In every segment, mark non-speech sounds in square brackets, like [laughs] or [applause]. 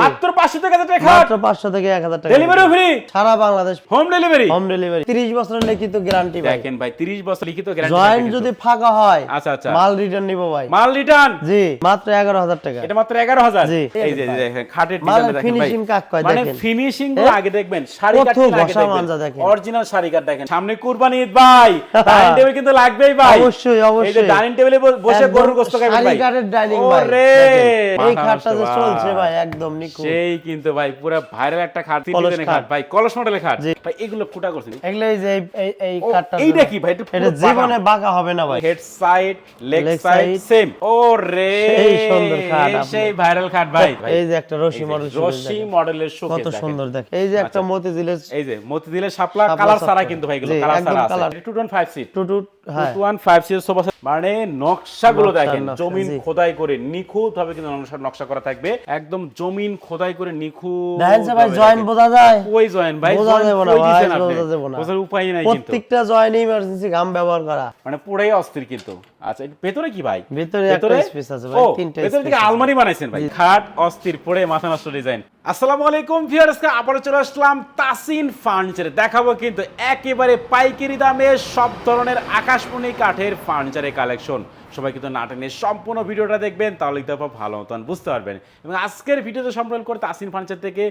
মাত্র পাঁচশো থেকে হাজার টাকা খাট। মাত্র পাঁচশো থেকে এক হাজার টাকা ডেলিভারি ফ্রি সারা Bangladesh home delivery home delivery তিরিশ বছরের লিখিত গ্যারান্টি ভাই। দেখেন ভাই তিরিশ বছর লিখিত জয়েন্ট গ্যারান্টি যদি ফাঁকা হয় আচ্ছা আচ্ছা। মাল রিটার্ন নিবো ভাই। মাল রিটার্ন জি মাত্র এগারো হাজার টাকা। এটা মাত্র এগারো হাজার? জি। এই যে দেখেন খাটের মালের ডিজাইনটা দেখেন ভাই। finishing কাক কয় মানে ফিনিশিংগুলো আগে দেখবেন শাড়ি কাটলে আগে দেখবেন। দেখেন। অরিজিনাল শাড়ি কাট দেখেন। সামনে কুরবানি ঈদ ভাই। [laughs] ডাইনিং টেবিল কিন্তু লাগবেই ভাই। অবশ্যই, অবশ্যই। এই যে ডাইনিং টেবিলে বসে গরুর গোশত খাবেন ভাই। শাড়িঘাটের ডাইনিং ভাই। ওরে! এই খাটটা যে চলছে ভাই একদম সেই কিন্তু ভাই পুরো ভাইরাল একটা খাট তিন খাট। ভাই কলস মডেলের খাট। ভাই এগুলো ফুটা করছেন। এগুলো এই যে এই- এই এই খাটটা এইটা কি ভাই? এটা জীবনে বাঁকা। হবে না ভাই। Head side leg side same ও রে সেই সুন্দর খাট সেই ভাইরাল খাট ভাই। এই যে একটা রশি মডেল রশি মডেলের শোকেস কত সুন্দর দেখ এই যে একটা মতি দিলের এই যে মতি দিলে শাপলা কালার ছাড়া কিন্তু ভাই এগুলো কালার colour। আছে। 215 সিট টুটু হ্যাঁ। 215 সিট সোফা মানে নকশাগুলো নকশা, দেখেন জমিন খোদাই করে নিখুঁত ভাবে কিন্তু নকশা করা থাকবে। একদম জমিন খোদাই করে নিখুঁত ভাই জয়েন বোঝা যায়। কই জয়েন ভাই? বোঝা যাবে না। বোঝার উপায় নাই কিন্তু। প্রত্যেকটা জয়েন ইমার্জেন্সি গাম ব্যবহার করা। মানে পুরাই অস্থির কিন্তু। আচ্ছা ভেতরে কি ভাই? ভেতরে একটা space আছে ভাই, তিনটা ভেতরে থেকে আলমারি বানাইছেন ভাই। খাট অস্থির পড়ে মাথা নষ্ট ডিজাইন। আসসালামু আলাইকুম ভিউয়ার্সকে আবারও চলে আসলাম তাসিন ফার্নিচারে দেখাবো কিন্তু একেবারে পাইকারি দামে সব ধরনের আকাশমণি কাঠের ফার্নিচারের কালেকশন সবাই কিন্তু নাটেনের সম্পূর্ণ ভিডিওটা দেখবেন তাহলে কিন্তু আপনারা ভালো মতন বুঝতে পারবেন। এবং আজকের ভিডিওতে সম্পূর্ণ করে তাসিন ফার্নিচার থেকে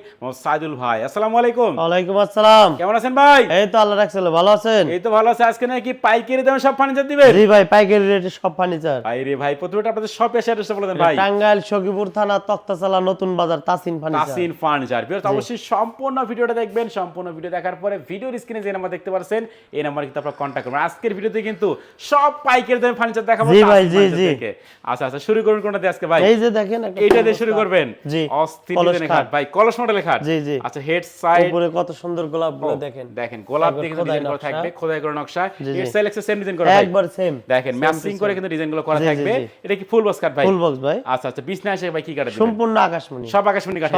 সাইদুল ভাই। আসসালামু আলাইকুম। ওয়ালাইকুম আসসালাম। কেমন আছেন ভাই? এই তো আল্লাহ রাখছিল ভালো আছেন? এই তো ভালো আছে। আজকে নাকি পাইকারি দামে সব ফার্নিচার দিবেন? জি ভাই পাইকারি রেটে সব ফার্নিচার। ভাই রে ভাই প্রথমে আপনাদের সব এসে অ্যাড্রেসটা বলে দেন ভাই। টাঙ্গাইল সখীপুর থানা Taktachala Notun Bazar Tasin furniture. Tasin furniture. Viewers অবশ্যই সম্পূর্ণ ভিডিওটা দেখবেন সম্পূর্ণ ভিডিও দেখার পরে ভিডিওর স্ক্রিনে যে নাম্বার দেখতে পাচ্ছেন এই নাম্বার কিন্তু আপনারা কন্ট্যাক্ট করবেন। আজকের ভিডিওতে কিন্তু সব পাইকারি দামে ফার্নিচার দেখাবো ভাই, জি, জি। আচ্ছা আচ্ছা শুরু করুন কোনটা দিয়ে আজকে ভাই? এই যে দেখেন এইটা দিয়ে শুরু করবেন? জি অস্থির কলস ডিজাইনের খাট। খাট ভাই কলস মডেলের খাট। জি, জি। আচ্ছা হেড সাইড উপরে কত সুন্দর গোলাপগুলো দেখেন। দেখেন গোলাপ দিয়ে কিন্তু ডিজাইন করা থাকবে খোদাই করে নকশা। জি, জি। Head side access same design করা ভাই একবার সেম দেখেন ম্যাচিং করে কিন্তু ডিজাইনগুলো করা জি, জি, থাকবে এটা কি ফুল বক্স কাট ভাই? ফুল বক্স ভাই। আচ্ছা আচ্ছা বিছনা এসে ভাই কি কাটে সম্পূর্ণ আকাশমণি। সব আকাশমণি কাঠে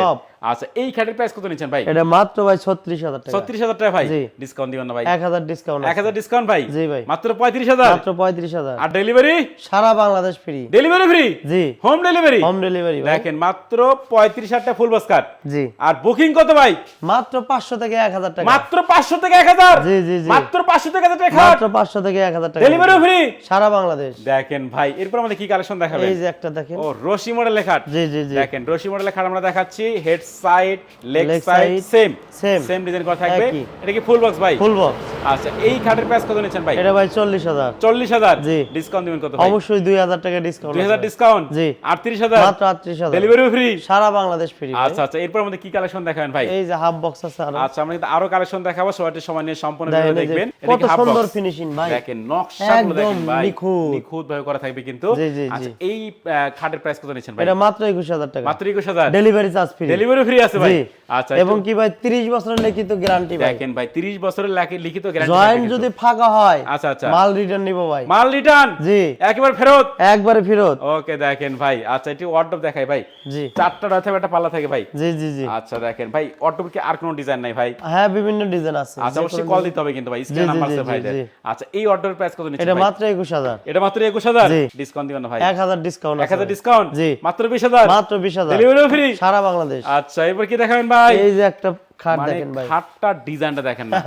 আচ্ছা এই খাটের প্রাইস কত নিচ্ছেন ভাই? এটা মাত্র ভাই ছত্রিশ হাজার টাকা। ছত্রিশ হাজার টাকা ভাই? ডিসকাউন্ট দিবেন না ভাই। এক হাজার ডিসকাউন্ট এক হাজার ডিসকাউন্ট ভাই? জি ভাই। মাত্র পঁয়ত্রিশ হাজার? মাত্র পঁয়ত্রিশ হাজার। আর ডেলিভারি সারা বাংলাদেশ ফ্রি ডেলিভারি ফ্রি জি। হোম ডেলিভারি হোম ডেলিভারি দেখেন মাত্র পঁয়ত্রিশ হাজার টাকা ফুল বাস কাট জি। আর বুকিং কত ভাই? মাত্র পাঁচশো থেকে এক হাজার টাকা। মাত্র পাঁচশো থেকে এক হাজার? জি, জি, জি। মাত্র পাঁচশো থেকে এক হাজার টাকা মাত্র পাঁচশো থেকে এক হাজার টাকা। ডেলিভারি ফ্রি সারা বাংলাদেশ। দেখেন ভাই এরপর আমাদের কি কালেকশন দেখাবেন? এই যে একটা দেখেন। ও রশি মডেলের খাট জি জি জি। দেখেন রশি মডেলের খাট আমরা দেখাচ্ছি। Head side leg side side, same same design করা থাকবে। এটা কি ফুল বক্স ভাই? ফুল বক্স আচ্ছা এই খাটের প্রাইস কত নিচ্ছেন ভাই? এটা ভাই চল্লিশ হাজার। চল্লিশ হাজার। জি। ডিসকাউন্ট দিবেন কত ভাই অবশ্যই দুই হাজার টাকা ডিসকাউন্ট দুই হাজার ডিসকাউন্ট জি। আটত্রিশ হাজার? মাত্র আটত্রিশ হাজার। ডেলিভারি ফ্রি সারা বাংলাদেশ ফ্রি আচ্ছা আচ্ছা এরপর আমাদের কি কালেকশন দেখাবেন ভাই? এই যে হাফ বক্স আছে আরও। আচ্ছা আমরা কিন্তু আরও কালেকশন দেখাবো সবাইকে সময় নিয়ে সম্পূর্ণ ভিডিও দেখবেন। কত সুন্দর ফিনিশিং ভাই। দেখেন নকশাগুলো দেখেন ভাই। নিখুঁত। নিখুঁত ভাবে করা থাকবে কিন্তু। জি, জি, জি। আচ্ছা এই খাটের প্রাইস কত নিচ্ছেন ভাই? এটা মাত্র একুশ হাজার টাকা। মাত্র একুশ হাজার? Delivery charge free delivery free আছে ভাই। আচ্ছা এবং কি ভাই তিরিশ বছরের লিখিত গ্যারান্টি ভাই। দেখেন ভাই 30 বছরের লিখিত গ্যারান্টি জয়েন্ট যদি ফাঁকা হয় আচ্ছা আচ্ছা। মাল রিটার্ন নিবো ভাই। মাল রিটার্ন জি। একেবারে ফেরত? একবারে ফেরত। ওকে দেখেন ভাই আচ্ছা এটি ওয়ার্ডরোব দেখাই ভাই। জি। চারটা রয়েছে একটা পাল্লা থাকে ভাই। জি জি জি। আচ্ছা দেখেন ভাই ওয়ার্ডরোব কি আর কোনো ডিজাইন নাই ভাই? হ্যাঁ বিভিন্ন ডিজাইন আছে। আচ্ছা অবশ্যই কল দিতে হবে কিন্তু ভাই স্ক্রিন নাম্বার আছে জি। আচ্ছা এই ওয়ার্ডরোবের প্রাইস কত নিচ্ছেন এটা মাত্র একুশ হাজার। এটা মাত্র 21000 জি। ডিসকাউন্ট দিবেন না ভাই। এক হাজার ডিসকাউন্ট 1000 ডিসকাউন্ট জি। মাত্র 20000 মাত্র বিশ হাজার। ডেলিভারি ফ্রি সারা বাংলাদেশ। আচ্ছা এবার কি দেখাবেন ভাই? এই যে একটা খাট মানে দেখেন ভাই। খাটটার ডিজাইনটা দেখেন না। [laughs]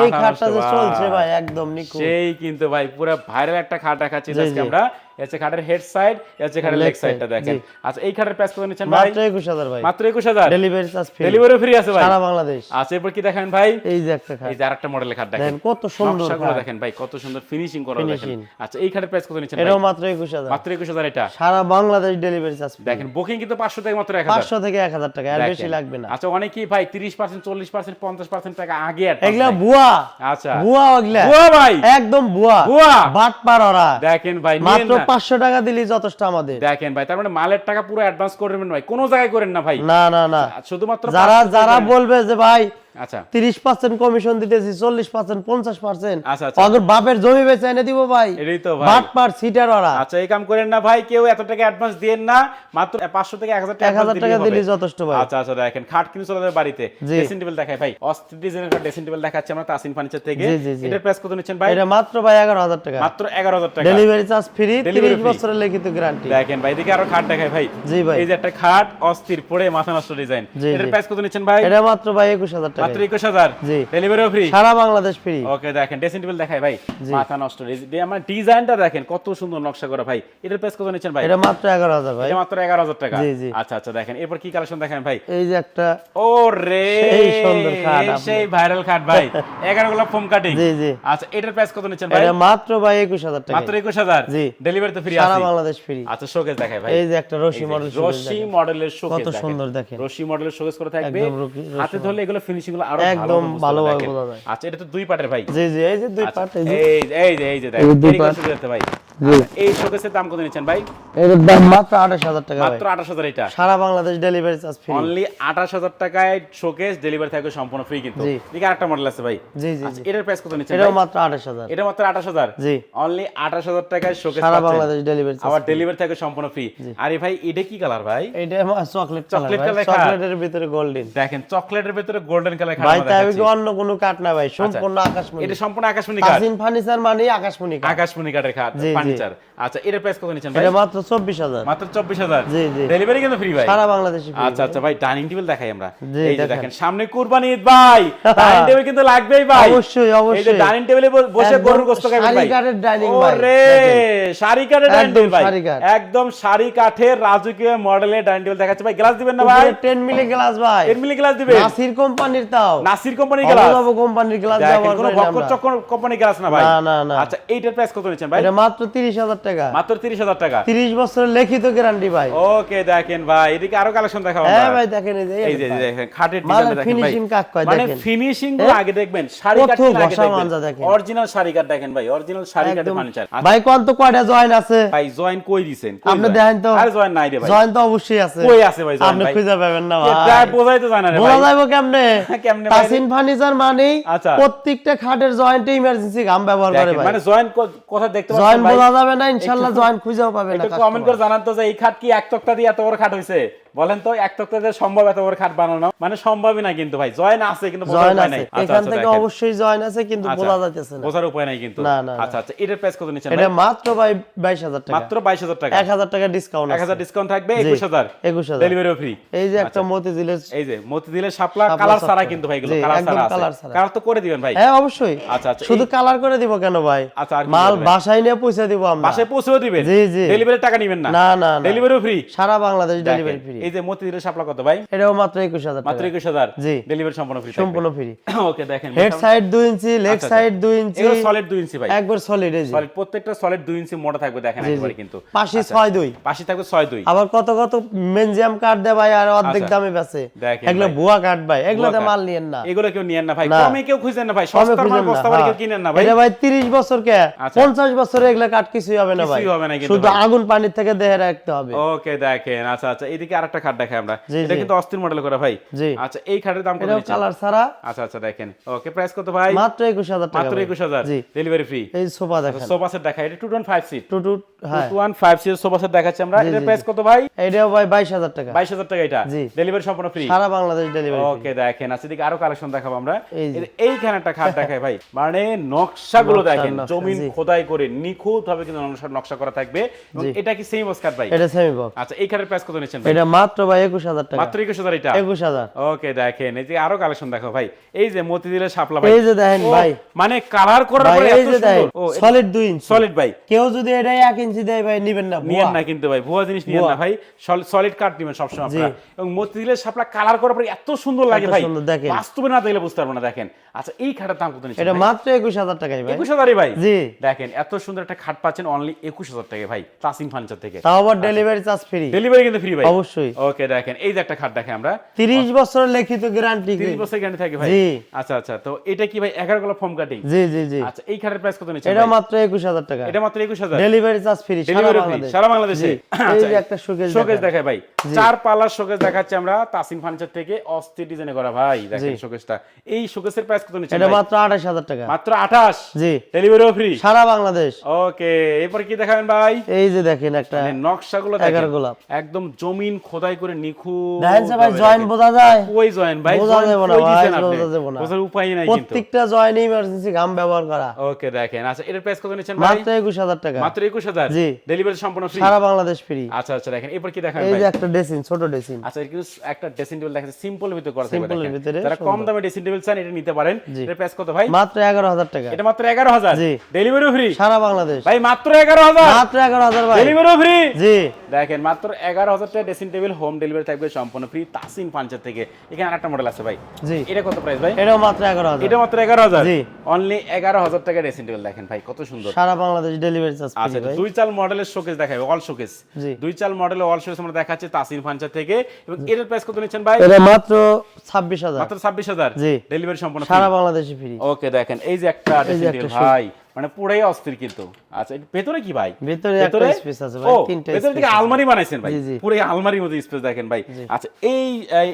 এই খাটটা যে ভাই। চলছে ভাই। একদম নিখুঁত। সেই কিন্তু ভাই পুরো ভাইরাল একটা খাট দেখাচ্ছি আজকে আমরা। এসে খাটের হেড সাইড এসে খাটের লেগ সাইডটা দেখেন। আচ্ছা এই খাটের প্রাইস কত নিচ্ছেন ভাই? মাত্র একুশ হাজার ভাই। মাত্র 21000 delivery charge free delivery free আছে ভাই। সারা বাংলাদেশ। আচ্ছা এরপর কি দেখাবেন ভাই? এই যে একটা খাট। এই যে আরেকটা মডেলের খাট দেখেন। দেখেন কত সুন্দর নকশাগুলো দেখেন ভাই কত সুন্দর ফিনিশিং করা দেখেন। আচ্ছা এই খাটের প্রাইস কত নিচ্ছেন ভাই? এটাও মাত্র একুশ হাজার। মাত্র 21000 এটা। সারা বাংলাদেশ ডেলিভারি চার্জ দেখেন বুকিং কিন্তু 500 থেকে মাত্র 1000 পাঁচশো থেকে এক হাজার টাকা আর বেশি লাগবে না। আচ্ছা অনেকেই ভাই 30% 40% 50% টাকা আগে এগুলা বুয়া আচ্ছা। বুয়া ওগুলা। বুয়া ভাই। একদম বুয়া বুয়া বাট পার ওরা। দেখেন ভাই মাত্র। পাঁচশো টাকা দিলেই যথেষ্ট আমাদের। দেখেন ভাই তার মানে মালের টাকা পুরো অ্যাডভান্স করবেন ভাই। কোনো জায়গায় করেন না ভাই। না না না। শুধুমাত্র যারা যারা বলবে যে ভাই আচ্ছা। তিরিশ পার্সেন্ট কমিশন দিতেছি চল্লিশ পার্সেন্ট পঞ্চাশ পার্সেন্ট আচ্ছা, আচ্ছা। বাপের জমি বেচে এনে দিব ভাই। এটাই তো ভাই। বাট পার সিটার ওরা আচ্ছা এই কাম করেন না ভাই কেউ এত টাকা অ্যাডভান্স না মাত্র পাঁচশো থেকে এক হাজার টাকা দিলে যথেষ্ট ভাই। আচ্ছা আচ্ছা দেখেন খাট কিন্তু চলে বাড়িতে। জি। ড্রেসিং টেবিল দেখাই ভাই। অস্থির ডিজাইনের একটা ড্রেসিং টেবিল দেখাচ্ছি আমরা তাসিন ফার্নিচার থেকে। প্রাইস কত নিচ্ছেন ভাই? এটা মাত্র ভাই এগারো হাজার টাকা। মাত্র এগারো হাজার টাকা। ডেলিভারি চার্জ ফ্রি Delivery তিরিশ free। বছরের লিখিত গ্যারান্টি দেখেন ভাই এদিকে আরও খাট দেখাই ভাই। জি ভাই। এই যে একটা খাট অস্থির পড়ে মাথা নষ্ট ডিজাইন এটার প্রাইস কত নিচ্ছেন ভাই? এটা মাত্র ভাই একুশ হাজার টাকা। মাত্র একুশ হাজার। জি। ডেলিভারিও ফ্রি সারা বাংলাদেশ ফ্রি ওকে দেখেন ড্রেসিং টেবিল দেখাই ভাই। মাথা নষ্ট। আমার ডিজাইনটা দেখেন কত সুন্দর নকশা করা ভাই। এটার প্রাইস কত নিচ্ছেন ভাই? এটা মাত্র এগারো হাজার ভাই। এটা মাত্র এগারো হাজার টাকা? জি, জি। আচ্ছা আচ্ছা দেখেন এরপর কি কালেকশন দেখেন ভাই? এই যে একটা ও রে সেই সুন্দর খাট সেই ভাইরাল খাট ভাই। [laughs] এগারো গোলাপ ফোম কাটিং জি জি। আচ্ছা এটার প্রাইস কত নিচ্ছেন ভাই? এটা মাত্র ভাই একুশ হাজার টাকা। মাত্র একুশ হাজার? জি। ডেলিভারি তো ফ্রি সারা বাংলাদেশ ফ্রি আচ্ছা শোকেস দেখাই ভাই। এই যে একটা রশি মডেল রশি মডেলের শোকেস কত সুন্দর দেখেন। রশি মডেলের শোকেস করে থাকবে। হাতে ধরলে এগুলো ফিনিশিং গুলো আরও একদম ভালো ভালোভাবে বোঝা যায়। আচ্ছা এটা তো দুই পার্টের ভাই জি জি এই যে দুই আচ্ছা, পার্ট এই যে এই যে- এই যে দেখেন। ভাই এই শোকেসের দাম কত নিচ্ছেন ভাই? এর দাম মাত্র আঠাশ হাজার টাকা মাত্র আঠাশ হাজার এটা। সারা Bangladesh delivery charge free only আঠাশ হাজার টাকায় শোকেস ডেলিভারি থাকবে সম্পূর্ণ ফ্রি কিন্তু। এদিকে আরেকটা মডেল আছে ভাই। জি জি আচ্ছা এটার প্রাইস কত নিচ্ছেন মাত্র আঠাশ হাজার। এটা মাত্র আঠাশ হাজার? জি। অনলি আঠাশ হাজার টাকায় শোকেস সারা বাংলাদেশ ডেলিভারি চার্জ আবার ডেলিভারি থাকবে সম্পূর্ণ ফ্রি আরে ভাই এটা কি কালার ভাই? এটা চকলেট Chocolate কালার চকলেটের ভিতরে গোল্ডেন দেখেন চকলেটের ভিতরে গোল্ডেন কালার ভাই তাই। অন্য কোনো কাঠ না ভাই সম্পূর্ণ আকাশমণি। এটা সম্পূর্ণ আকাশমণি তাসিন ফার্নিচার মানে আকাশমণি কাঠ আকাশমণি কাঠের খাট। জি। আচ্ছা এটার প্রাইস কত নিচ্ছেন ভাই? মাত্র চব্বিশ হাজার। মাত্র চব্বিশ হাজার? জি, জি। ডেলিভারি কিন্তু ফ্রি ভাই। সারা বাংলাদেশে আচ্ছা আচ্ছা ভাই ডাইনিং টেবিল দেখাই আমরা। এই যে দেখেন। সামনে কুরবানি ঈদ ভাই। [laughs] ডাইনিং টেবিল কিন্তু লাগবেই ভাই। অবশ্যই, এই যে অবশ্যই। ডাইনিং টেবিলে বসে গরুর গোশত খাবেন ভাই। কাঠের dining ভাই, ওরে সারি কাঠের ডাইনিং টেবিল ভাই। একদম সারি কাঠের রাজকীয় মডেলের ডাইনিং টেবিল দেখাচ্ছে ভাই। গ্লাস দিবেন না ভাই? টেন মিলি গ্লাস ভাই। এর মিলি গ্লাস দিবেন? নাসির কোম্পানির তাও। নাসির কোম্পানির গ্লাস অভিনব কোম্পানির গ্লাস ব্যবহার কোনো করি ভক্ত আমরা। চক্র কোম্পানি গ্লাস না ভাই। না, না, না। আচ্ছা এইটার প্রাইস কত নিচ্ছেন ভাই? এটা মাত্র তিরিশ হাজার টাকা। মাত্র তিরিশ হাজার টাকা? তিরিশ বছরের লিখিত গ্যারান্টি ভাই। ওকে দেখেন ভাই এদিকে আরও কালেকশন দেখাবো হ্যাঁ ভাই দেখেন এই যে এই যে এই যে দেখেন খাটের ডিজাইন দেখেন ভাই। finishing কাক কয় মানে ফিনিশিংগুলো আগে দেখবেন শাড়ি কাট আগে ঘষা দেখবেন। মাঞ্জা দেখেন। অরিজিনাল শাড়ি কাট দেখেন ভাই অরিজিনাল শাড়ি কাটের ফার্নিচার ভাই কোন তো কয়টা জয়েন আছে? ভাই জয়েন কই দিছেন? আপনি দেখেন তো। আরে জয়েন নাই রে ভাই। জয়েন তো অবশ্যই আছে। কই আছে ভাই জয়েন আপনি খুঁজে পাবেন না ভাই। প্রায় বোঝাই তো জানা রে বলা ভাই। যাব কেমনে? [laughs] কেমনে ভাই? তাসিন ফার্নিচার আচ্ছা। প্রত্যেকটা খাটের জয়েন্টে ইমার্জেন্সি গাম ব্যবহার করে ভাই। মানে জয়েন কথা দেখতে পাচ্ছেন ভাই? বোঝা যাবে না ইনশাআল্লাহ জয়েন খুঁজেও পাবে না একটু কমেন্ট করে জানান তো যে এই খাট কি এক তক্তা দিয়ে এত বড় খাট হইছে? বলেন তো এক তক্তা দিয়ে সম্ভব এত বড় খাট বানানো? মানে সম্ভবই না কিন্তু ভাই জয়েন আছে কিন্তু জয়েন নাই। আচ্ছা, এখান আচ্ছা, থেকে অবশ্যই জয়েন আছে কিন্তু আচ্ছা, বোঝা যাইতেছে না। বোঝার উপায় নাই কিন্তু। আচ্ছা আচ্ছা এটার প্রাইস কত নিচ্ছেন এটা মাত্র ভাই বাইশ হাজার টাকা। মাত্র বাইশ হাজার টাকা? এক হাজার টাকা ডিসকাউন্ট এক হাজার ডিসকাউন্ট থাকবে জি, একুশ হাজার। একুশ হাজার। ডেলিভারিও ফ্রি এই যে একটা মতিঝিলের এই যে মতিঝিলের শাপলা কালার শাপলা। কিন্তু ভাই এগুলো কালার colour আছে। কালার তো করে দিবেন ভাই। হ্যাঁ অবশ্যই। আচ্ছা আচ্ছা শুধু কালার করে দিব কেন ভাই? আচ্ছা, মাল বাসায় নিয়ে পয়সা দিব আমরা। বাসায় পৌঁছেও দিবেন? জি, জি। ডেলিভারি টাকা নেবেন না? না না ডেলিভারিও ফ্রি সারা বাংলাদেশ ডেলিভারি ফ্রি এই যে মতিঝিলের শাপলা কত ভাই? এটাও মাত্র একুশ হাজার মাত্র টাকা। একুশ হাজার? জি। ডেলিভারি সম্পূর্ণ ফ্রি সম্পূর্ণ ফ্রি ওকে দেখেন হেড সাইড দুই ইঞ্চি লেগ আচ্ছা, সাইড দুই ইঞ্চি এগুলো সলিড দুই ইঞ্চি ভাই। একবার সলিড এই সলিড প্রত্যেকটা সলিড দুই ইঞ্চি মোটা থাকবে দেখেন একবারে কিন্তু। পাশে আচ্ছা। ছয় দুই। পাশে থাকবে ছয় দুই। আবার কত কত মেনজিয়াম কাঠ দেয় ভাই আর অর্ধেক আচ্ছা। দামে বেচে। এগুলো ভুয়া কাঠ ভাই এগুলোতে। মাল নিয়েন না। এগুলো কেউ নিয়েন না ভাই। কমে কেউ খুঁজেন না ভাই। কমে সস্তার মাল বস্তা বাড়ি কেউ হ্যাঁ। কিনেন না ভাই। এটা ভাই 30 বছর কে আচ্ছা। 50 বছরে এগুলা কাঠ কিছুই হবে না ভাই। কিছুই হবে না কিন্তু শুধু আগুন পানির থেকে দেহে রাখতে হবে। ওকে দেখেন আচ্ছা আচ্ছা। এদিকে আরেকটা খাট দেখাই আমরা। এটা কিন্তু অস্থির মডেল করা ভাই। আচ্ছা এই খাটের দাম কত কালার ছাড়া। আচ্ছা আচ্ছা দেখেন। ওকে প্রাইস কত ভাই? মাত্র 21000 টাকা মাত্র ভাই। একুশ হাজার। জি। ডেলিভারি ফ্রি এই সোফা দেখেন। সোফা সেট দেখাই। এটা two tone five seat two two হ্যাঁ। Two one five seat sofa set দেখাচ্ছি আমরা। এটার প্রাইস কত ভাই? এটাও ভাই 22000 টাকা। বাইশ হাজার টাকা এটা। ডেলিভারি সম্পূর্ণ ফ্রি সারা বাংলাদেশ ডেলিভারি ওকে দেখেন। আচ্ছা এদিকে আরও কালেকশন দেখাবো আমরা। এইখানে একটা খাট দেখাই ভাই। মানে নকশাগুলো নকশা, দেখেন। নকশা, জমিন খোদাই করে নিখুঁত ভাবে কিন্তু নকশা নকশা করা থাকবে। এবং এটা কি সেম অস্কার ভাই? এটা সেমি বক্স আচ্ছা এই খাটের প্রাইস কত নিচ্ছেন ভাই? এটা মাত্র ভাই 21000 টাকা। মাত্র একুশ হাজার এটা? 21000 ওকে দেখেন এই যে আরও কালেকশন দেখো ভাই। এই যে মতিঝিলের শাপলা ভাই। এই যে দেখেন ভাই। মানে কালার করার পরে এই এত যে দেখেন সলিড 2 ইঞ্চি সলিড ভাই। কেউ যদি এটা 1 ইঞ্চি দেয় ভাই নিবেন না নিয়েন না কিন্তু ভাই ভুয়া জিনিস নিয়েন না ভাই। সলিড কাট নিবেন সবসময় আপনারা। এবং মতিঝিলের শাপলা কালার করার পরে এত সুন্দর লাগে ভাই। বাস্তবে না দেখলে বুঝতে পারব না দেখেন। আচ্ছা এই খাটের দাম কত নিচ্ছেন এটা? মাত্র 21000 টাকাই ভাই। একুশ হাজারই ভাই? জি। দেখেন এত সুন্দর একটা খাট পাচ্ছেন অনলি একুশ হাজার টাকা ভাই তাসিম ফার্নিচার থেকে। তাও আবার ডেলিভারি চার্জ ফ্রি ডেলিভারি কিন্তু ফ্রি ভাই। অবশ্যই। ওকে দেখেন এই যে একটা খাট দেখেন আমরা। তিরিশ বছরের লিখিত গ্যারান্টি তিরিশ বছর গ্যারান্টি থাকে ভাই। জি। আচ্ছা আচ্ছা তো এটা কি ভাই এগারো গলা ফর্ম কাটিং জি জি জি। আচ্ছা এই খাটের প্রাইস কত এটা মাত্র একুশ হাজার টাকা। এটা মাত্র একুশ হাজার। ডেলিভারি চার্জ ফ্রি সারা ডেলিভারি বাংলাদেশ। বাংলাদেশে। এই আচ্ছা, যে একটা শোকেস শোকেস দেখায়। ভাই। চার শোকেস দেখাচ্ছে আমরা তাসিম ফার্নিচার থেকে অস্থির ডিজাইনে করা ভাই দেখেন শোকেসটা এই শোকেসের প্রাইস কত এটা মাত্র আঠাশ হাজার টাকা। মাত্র আঠাশ? জি। ডেলিভারিও ফ্রি সারা বাংলাদেশ। ওকে এরপর কি দেখাবেন ভাই? এই যে দেখেন একটা মানে নকশাগুলো দেখেন। একদম জমিন খোদাই করে নিখুঁত দেখেন ভাই জয়েন বোঝা যায়। কই জয়েন ভাই বোঝা যাবে না ভাই, বোঝা যাবে না। বোঝার উপায় নাই কিন্তু। প্রত্যেকটা জয়েন ইমার্জেন্সি গাম ব্যবহার করা। ওকে দেখেন। আচ্ছা এটার প্রাইস কত নিচ্ছেন ভাই? মাত্র একুশ হাজার টাকা। মাত্র একুশ হাজার? জি। ডেলিভারি সম্পূর্ণ ফ্রি সারা বাংলাদেশ ফ্রি আচ্ছা আচ্ছা দেখেন। এরপর কি দেখাবেন এই যে একটা ড্রেসিং ছোট ড্রেসিং আচ্ছা কিন্তু একটা ড্রেসিং টেবিল দেখাচ্ছে। সিম্পল ভিতরে করা থাকবে এর দেখেন। ভিতরে যারা কম দামে ড্রেসিং টেবিল চান এটা নিতে পারেন। জি। এটার প্রাইস কত ভাই? মাত্র এগারো হাজার টাকা। এটা মাত্র এগারো হাজার? জি। ডেলিভারি ফ্রি সারা বাংলাদেশ। ভাই মাত্র এগারো হাজার? মাত্র এগারো হাজার ভাই। ডেলিভারি ফ্রি জি। দেখেন মাত্র এগারো হাজার টাকা ড্রেসিং টেবিল হোম ডেলিভারি থাকবে সম্পূর্ণ ফ্রি তাসিন ফার্নিচার থেকে। এখানে আরেকটা মডেল আছে ভাই। জি। এটা কত প্রাইস ভাই? এটাও মাত্র এগারো হাজার। এটা মাত্র এগারো হাজার? জি। অনলি এগারো হাজার টাকা ড্রেসিং টেবিল দেখেন ভাই কত সুন্দর। সারা বাংলাদেশ ডেলিভারি চার্জ আচ্ছা দুই চাল মডেলের শোকেস দেখাবে অল শোকেস জি। দুই চাল মডেলের অল শোকেস আমরা দেখাচ্ছি তাসিন ফার্নিচার থেকে। এবং এটার প্রাইস কত নিচ্ছেন ভাই? এটা মাত্র ছাব্বিশ হাজার। মাত্র ছাব্বিশ হাজার? জি। ডেলিভারি সম্পূর্ণ সারা বাংলাদেশে ফ্রি ওকে দেখেন এই যে একটা ড্রেসিং টেবিল ভাই মানে পুরাই অস্থির কিন্তু। আচ্ছা ভেতরে কি ভাই? ভেতরে একটা স্পেস আছে ভাই তিনটা ভেতরে থেকে আলমারি বানাইছেন ভাই। জি, জি। পুরো আলমারির মধ্যে স্পেস দেখেন ভাই। আচ্ছা এই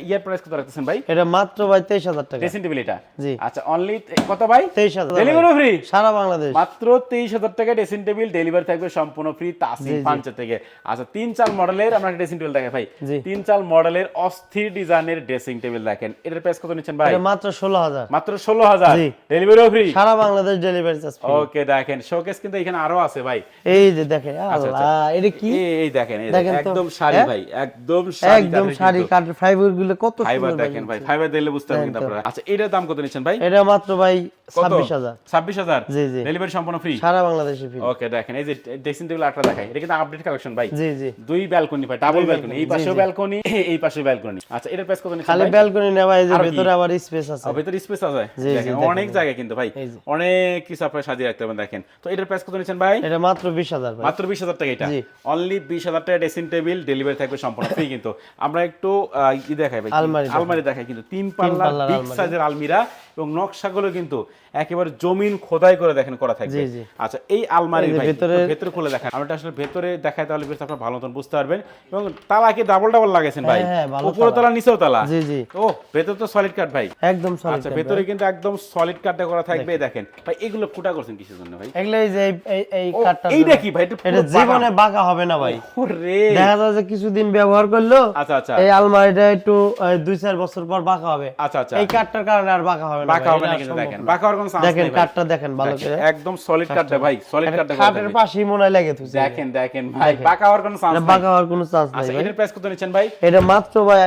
ইয়ার প্রাইস কত রাখতেছেন ভাই? এটা মাত্র ভাই তেইশ হাজার টাকা। ড্রেসিং টেবিল এটা? জি। আচ্ছা অনলি কত ভাই? তেইশ হাজার ডেলিভারি ফ্রি সারা বাংলাদেশ। মাত্র তেইশ হাজার টাকা ড্রেসিং টেবিল ডেলিভারি থাকবে সম্পূর্ণ ফ্রি তাসিম থেকে। আচ্ছা তিন চাল মডেলের আমরা ড্রেসিং টেবিল দেখে ভাই। তিন চাল মডেলের অস্থির ডিজাইনের ড্রেসিং টেবিল দেখেন। এটার প্রাইস কত নিচ্ছেন ভাই? এটা মাত্র ষোলো হাজার। মাত্র ষোলো হাজার। জি। ডেলিভারিও ফ্রি সারা বাংলাদেশ ডেলিভারি চার্জ ওকে দেখেন শোকেস কিন্তু এখানে আরও আছে ভাই। এই যে দেখেন আচ্ছা, আল্লাহ এটা কি? এই দেখেন একদম শাড়ি হ্যাঁ? ভাই একদম শাড়ি একদম শাড়ি। কাঠের ফাইবারগুলো কত ফাইবার দেখেন ভাই ফাইবার দিলে বুঝতে পারবেন কিন্তু আপনারা। আচ্ছা এটার দাম কত নিচ্ছেন ভাই? এটা মাত্র ভাই ছাব্বিশ হাজার। ছাব্বিশ হাজার? জি, জি। ডেলিভারি সম্পূর্ণ ফ্রি সারা বাংলাদেশে ফ্রি ওকে দেখেন এই যে ড্রেসিং টেবিল আটটা দেখাই এটা কিন্তু আপডেট কালেকশন ভাই। জি জি। দুই ব্যালকনি ভাই ডাবল ব্যালকনি [laughs] এই পাশেও ব্যালকনি এই পাশেও ব্যালকনি আচ্ছা এটার প্রাইস কত নিচ্ছেন খালি ভাই? ব্যালকনি নেওয়া এই যে? ভেতরে আবার স্পেস আছে। ভেতরে স্পেস আছে? দেখেন অনেক জায়গা কিন্তু ভাই অনেক কিছু আপনারা সাজিয়ে রাখতে পারবেন দেখেন। তো এটার প্রাইস কত নিচ্ছেন ভাই। এটা মাত্র বিশ হাজার ভাই। মাত্র বিশ হাজার টাকা এটা। অনলি বিশ হাজার টাকা ড্রেসিং টেবিল ডেলিভারি থাকবে সম্পূর্ণ ফ্রি কিন্তু। আমরা একটু আহ, ই দেখাই ভাই আলমারি। আলমারি দেখাই কিন্তু। তিন পাল্লা বিগ সাইজের আলমিরা। এবং নকশাগুলো কিন্তু একেবারে জমিন খোদাই করে দেখেন করা থাকবে। আচ্ছা এই আলমারি ভেতরে- ভেতরে খুলে দেখান। আমরা আসলে ভেতরে দেখাই তাহলে বেশ আপনারা ভালো মতন বুঝতে পারবেন। এবং তালা কি ডাবল ডাবল লাগাইছেন ভাই? হ্যাঁ, হ্যাঁ, উপরে তালা। নিচেও তালা? জি জি। ও ভেতর তো সলিড কাট ভাই। একদম সলিড আচ্ছা ভেতরে কিন্তু একদম সলিড কাটটা করা থাকবে দেখেন। ভাই এগুলো ফুটা করছেন কিসের জন্য ভাই? এগুলো এই যে এই- কাঠটা এইটা কি ভাই? এটা জীবনে বাঁকা হবে না ভাই। ওরে। দেখা যায় যে কিছুদিন ব্যবহার করল আচ্ছা আচ্ছা। এই আলমারিটা একটু দুই চার বছর পর বাঁকা হবে। আচ্ছা আচ্ছা। এই কাঠটার কারণে আর বাঁকা হবে না। বাঁকা হবে না কিন্তু দেখেন। বাঁকা হওয়ার কোনো চান্স দেখেন নেই দেখেন ভালো করে। একদম সলিড কাটটা ভাই সলিড কাটটা খাটের পাশেই মনে হয় লেগে থুছে দেখেন দেখেন ভাই বাঁকা হওয়ার কোনো চান্স এটা বাঁকা হওয়ার কোনো চান্স নাই আচ্ছা এটার প্রাইস কত নিচ্ছেন ভাই? এটা মাত্র ভাই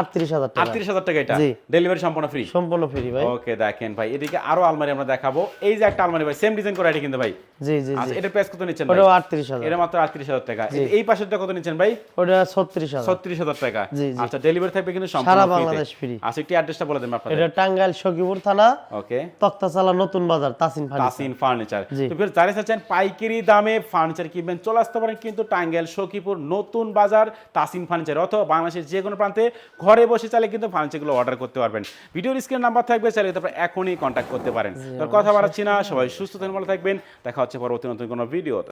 আটত্রিশ হাজার টাকা। আটত্রিশ হাজার টাকা এটা? ডেলিভারি সম্পূর্ণ ফ্রি সম্পূর্ণ ফ্রি ভাই। ওকে দেখেন ভাই এদিকে আরও আলমারি আমরা দেখাবো। এই যে একটা আলমারি ভাই সেম ডিজাইন করা এটা কিন্তু ভাই। জি জি জি। আচ্ছা এটার প্রাইস কত নিচ্ছেন ভাই? এটা মাত্র আটত্রিশ হাজার টাকা। এই পাশেরটা কত নিচ্ছেন ভাই? ওটা ছত্রিশ হাজার। ছত্রিশ হাজার টাকা। জি, জি। আচ্ছা ডেলিভারি থাকবে কিন্তু সারা সম্পূর্ণ বাংলাদেশ ফ্রি আচ্ছা একটি অ্যাড্রেসটা বলে দেন আপনাদের। এটা টাঙ্গাইল সখীপুর থানা ওকে তক্তাচালা নতুন বাজার তাসিন ফার্নিচার তাসিন ফার্নিচার তো ফের যারা চাচ্ছেন পাইকারি দামে ফার্নিচার কিনবেন চলে আসতে পারেন কিন্তু টাঙ্গাইল সখীপুর নতুন বাজার তাসিন ফার্নিচার অথবা বাংলাদেশের যে কোনো প্রান্তে ঘরে বসে চাইলে কিন্তু ফার্নিচারগুলো অর্ডার করতে পারবেন। ভিডিওর স্ক্রিন নাম্বার থাকবে চাইলে তারপর এখনই কন্ট্যাক্ট করতে পারেন। কথা বাড়াচ্ছি না সবাই সুস্থ থাকবেন ভালো থাকবেন। দেখা হচ্ছে পরবর্তী নতুন কোনো ভিডিও